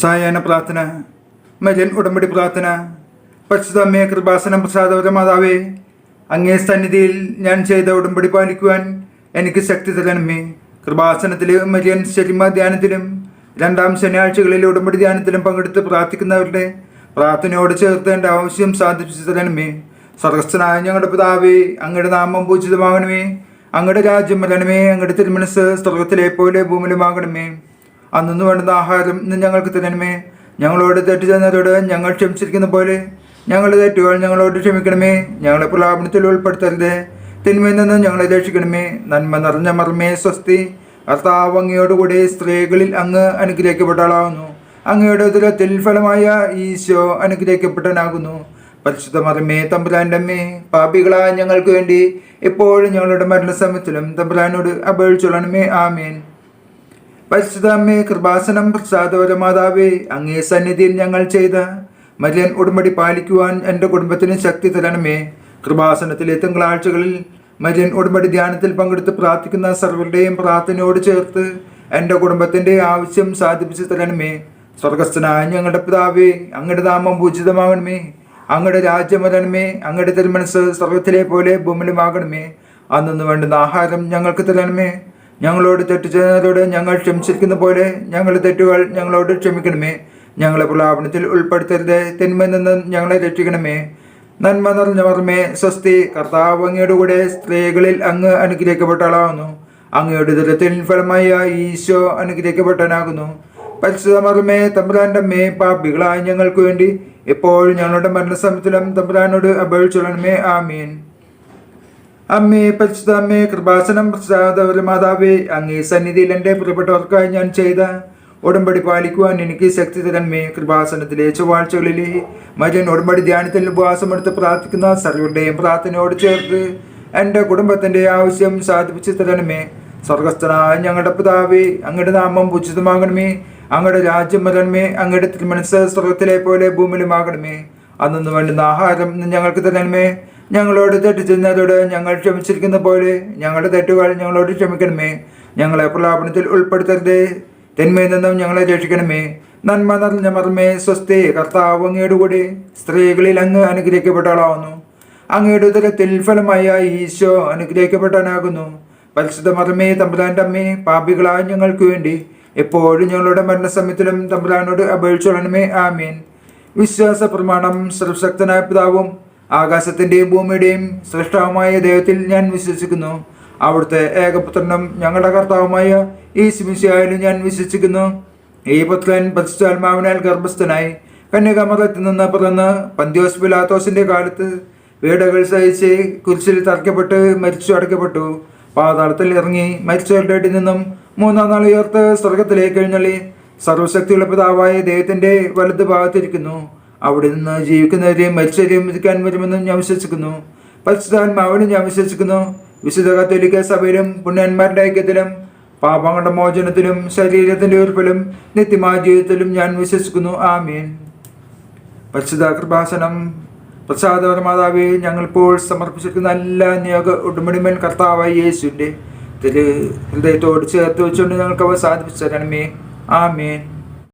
സായാഹ്ന പ്രാർത്ഥന മരിയൻ ഉടമ്പടി പ്രാർത്ഥന പശുതമ്മയെ കൃപാസനം പ്രസാദവര മാതാവേ അങ്ങേ സന്നിധിയിൽ ഞാൻ ചെയ്ത ഉടമ്പടി പാലിക്കുവാൻ എനിക്ക് ശക്തി തരണമേ. കൃപാസനത്തിലെ മരിയൻ ശരിമ ധ്യാനത്തിലും രണ്ടാം ശനിയാഴ്ചകളിലെ ഉടമ്പടി ധ്യാനത്തിലും പങ്കെടുത്ത് പ്രാർത്ഥിക്കുന്നവരുടെ പ്രാർത്ഥനയോട് ചേർത്തേണ്ട ആവശ്യം സാധിപ്പിച്ചു തരണമേ. സർഗസ്ഥനായ ഞങ്ങളുടെ പിതാവേ അങ്ങയുടെ നാമം പൂജിതമാകണമേ. അങ്ങയുടെ രാജ്യം വരണമേ. അങ്ങയുടെ തിരുമനസ് സ്വർഗത്തിലെ പോലെ ഭൂമിയിലുമാകണമേ. അന്നു വേണ്ടുന്ന ആഹാരം ഇന്ന് ഞങ്ങൾക്ക് തരണമേ. ഞങ്ങളോട് തെറ്റ് ചെയ്യുന്നവരോട് ഞങ്ങൾ ക്ഷമിച്ചിരിക്കുന്ന പോലെ ഞങ്ങളുടെ തെറ്റുകൾ ഞങ്ങളോട് ക്ഷമിക്കണമേ. ഞങ്ങളെ പ്രലാപനത്തിൽ ഉൾപ്പെടുത്തരുത്. തിന്മയിൽ നിന്ന് ഞങ്ങളെ രക്ഷിക്കണമേ. നന്മ നിറഞ്ഞ മർമ്മേ സ്വസ്തി. കർത്താവ് അങ്ങയോടുകൂടി സ്ത്രീകളിൽ അങ്ങ് അനുഗ്രഹിക്കപ്പെട്ടവളാകുന്നു. അങ്ങയുടെ ഉദരത്തിൽ ഫലമായ ഈശോ അനുഗ്രഹിക്കപ്പെട്ടനാകുന്നു പരിശുദ്ധ മറമേ തമ്പുരാന്റെ അമ്മേ പാപികളായ ഞങ്ങൾക്ക് വേണ്ടി എപ്പോഴും ഞങ്ങളുടെ മരണസമയത്തിലും തമ്പുരാനോട് അപേക്ഷിച്ചോളണമേ. ആമേൻ. പരിശുദ്ധ അമ്മേ കൃപാസനം പ്രസാദവര മാതാവേ അങ്ങേ സന്നിധിയിൽ ഞങ്ങൾ ചെയ്ത മരിയൻ ഉടമ്പടി പാലിക്കുവാൻ എന്റെ കുടുംബത്തിന് ശക്തി തരണമേ. കൃപാസനത്തിലെ തിങ്കളാഴ്ചകളിൽ മരിയൻ ഉടമ്പടി ധ്യാനത്തിൽ പങ്കെടുത്ത് പ്രാർത്ഥിക്കുന്ന സർവരുടെയും പ്രാർത്ഥനയോട് ചേർത്ത് എന്റെ കുടുംബത്തിന്റെ ആവശ്യം സാധിപ്പിച്ചു തരണമേ. സ്വർഗസ്ഥനായ ഞങ്ങളുടെ പിതാവേ അങ്ങയുടെ നാമം പൂജിതമാകണമേ അങ്ങയുടെ രാജ്യം വരണമേ അങ്ങയുടെ തിരുമനസ് സ്വർഗത്തിലെ പോലെ ഭൂമിലുമാകണമേ അന്നു വേണ്ടുന്ന ആഹാരം ഞങ്ങൾക്ക് തരണമേ. ഞങ്ങളോട് തെറ്റ് ചെയ്യുന്നതോട് ഞങ്ങൾ ക്ഷമിച്ചിരിക്കുന്ന പോലെ ഞങ്ങളുടെ തെറ്റുകൾ ഞങ്ങളോട് ക്ഷമിക്കണമേ. ഞങ്ങളെ പ്രലാപനത്തിൽ ഉൾപ്പെടുത്തരുത്. തിന്മയിൽ നിന്ന് ഞങ്ങളെ രക്ഷിക്കണമേ. നന്മ നിറഞ്ഞ മർമ്മേ സ്വസ്തി കർത്താവ് അങ്ങയുടെ കൂടെ സ്ത്രീകളിൽ അങ്ങ് അനുഗ്രഹിക്കപ്പെട്ടവളാകുന്നു അങ്ങയുടെ ദുരത്തിൽ ഫലമായ ഈശോ അനുഗ്രഹിക്കപ്പെട്ടവനാകുന്നു. പരിശുദ്ധ മർമ്മേ തമ്പുരാന്റെ അമ്മേ പാപികളായ ഞങ്ങൾക്ക് വേണ്ടി എപ്പോഴും ഞങ്ങളുടെ മരണസമയത്തിലും തമ്പുരാനോട് അപേക്ഷിച്ചോളണമേ. ആമീൻ. അമ്മേ പരിശുദ്ധ അമ്മേ കൃപാസനം പ്രസാദവര മാതാവേ അങ്ങേ സന്നിധിയിൽ എന്റെ പ്രിയപ്പെട്ടവർക്കായി ഞാൻ ചെയ്ത ഉടമ്പടി പാലിക്കുവാൻ എനിക്ക് ശക്തി തരന്മേ കൃപാസനത്തിലെ ചൊവ്വാഴ്ചകളിലെ മജൻ ഉടമ്പടി ധ്യാനത്തിൽ ഉപവാസമെടുത്ത് പ്രാർത്ഥിക്കുന്ന സർവരുടെയും പ്രാർത്ഥനയോട് ചേർത്ത് എന്റെ കുടുംബത്തിന്റെ ആവശ്യം സാധിപ്പിച്ചു തരണമേ. സ്വർഗസ്ഥനായ ഞങ്ങളുടെ പിതാവേ അങ്ങയുടെ നാമം ഉചിതമാകണമേ. അങ്ങയുടെ രാജ്യം വരണമേ. അങ്ങയുടെ തിരുമനസ് സ്വർഗത്തിലെ പോലെ ഭൂമിയിലുമാകണമേ. അന്നു വേണ്ടുന്ന ആഹാരം ഞങ്ങൾക്ക് തരണമേ. ഞങ്ങളോട് തെറ്റ് ചെയ്യുന്നതോട് ഞങ്ങൾ ക്ഷമിച്ചിരിക്കുന്ന പോലെ ഞങ്ങളുടെ തെറ്റുകൾ ഞങ്ങളോട് ക്ഷമിക്കണമേ. ഞങ്ങളെ പ്രലാപനത്തിൽ ഉൾപ്പെടുത്തരുതേ. തിന്മയിൽ നിന്നും ഞങ്ങളെ രക്ഷിക്കണമേ. നന്മ നിറഞ്ഞ മർമ്മേ സ്വസ്തി കർത്താവ് അങ്ങയുടെ കൂടെ സ്ത്രീകളിൽ അങ്ങ് അനുഗ്രഹിക്കപ്പെട്ടവളാവുന്നു. അങ്ങയുടെ ഉദരത്തിൽ ഫലമായ ഈശോ അനുഗ്രഹിക്കപ്പെട്ടവനാകുന്നു. പരിശുദ്ധ മർമ്മേ തമ്പുരാന്റെ അമ്മേ പാപികളായ ഞങ്ങൾക്ക് വേണ്ടി എപ്പോഴും ഞങ്ങളുടെ മരണസമയത്തിലും തമ്പുരാനോട് അപേക്ഷിച്ചോളണമേ ആമീൻ. വിശ്വാസ പ്രമാണം സർവശക്തനായ പിതാവും ആകാശത്തിന്റെയും ഭൂമിയുടെയും സൃഷ്ടാവുമായ ദൈവത്തിൽ ഞാൻ വിശ്വസിക്കുന്നു. അവിടുത്തെ ഏകപുത്രനും ഞങ്ങളുടെ കർത്താവുമായ ഈ സിമിശയായാലും ഞാൻ വിശ്വസിക്കുന്നു. ഈ പുത്രൻ പരിശുദ്ധാത്മാവിനാൽ ഗർഭസ്ഥനായി കന്യകമതത്തിൽ നിന്ന് പിറന്ന് പന്ത്യോസ് പിലാത്തോസിന്റെ കാലത്ത് വീടുകൾ സഹിച്ച് കുരിശിൽ തറയ്ക്കപ്പെട്ട് മരിച്ചു അടയ്ക്കപ്പെട്ടു. പാതാളത്തിൽ ഇറങ്ങി മരിച്ചവരുടെ നിന്നും മൂന്നാം നാൾ ഉയർത്ത് സ്വർഗത്തിലേക്ക് എഴുന്നള്ളി. സർവശക്തിയുള്ള പിതാവായ ദൈവത്തിന്റെ വലത് ഭാഗത്തിരിക്കുന്നു. അവിടെ നിന്ന് ജീവിക്കുന്നവരെയും മരിച്ചവരെയും വിധിക്കാൻ വരുമെന്നും ഞാൻ വിശ്വസിക്കുന്നു. പരിശുദ്ധാത്മാവിനും ഞാൻ വിശ്വസിക്കുന്നു. വിശുദ്ധ കത്തോലിക്ക സഭയിലും പുണ്യന്മാരുടെ ഐക്യത്തിലും പാപങ്ങളുടെ മോചനത്തിലും ശരീരത്തിന്റെ ഉയർപ്പിലും നിത്യമായ ജീവിതത്തിലും ഞാൻ വിശ്വസിക്കുന്നു. ആമീൻ. പരിശുദ്ധ കൃപാസനം. പ്രസാദപര മാതാവേ ഞങ്ങളിപ്പോൾ സമർപ്പിച്ചിരിക്കുന്ന എല്ലാ നിയോഗ ഉടുമ്പടിമൻ കർത്താവായി യേശുവിന്റെ തിരു ഹൃദയത്തോട് ചേർത്ത് വെച്ചുകൊണ്ട് ഞങ്ങൾക്ക് അവ സാധിപ്പിച്ചു തരണമേ. ആമേൻ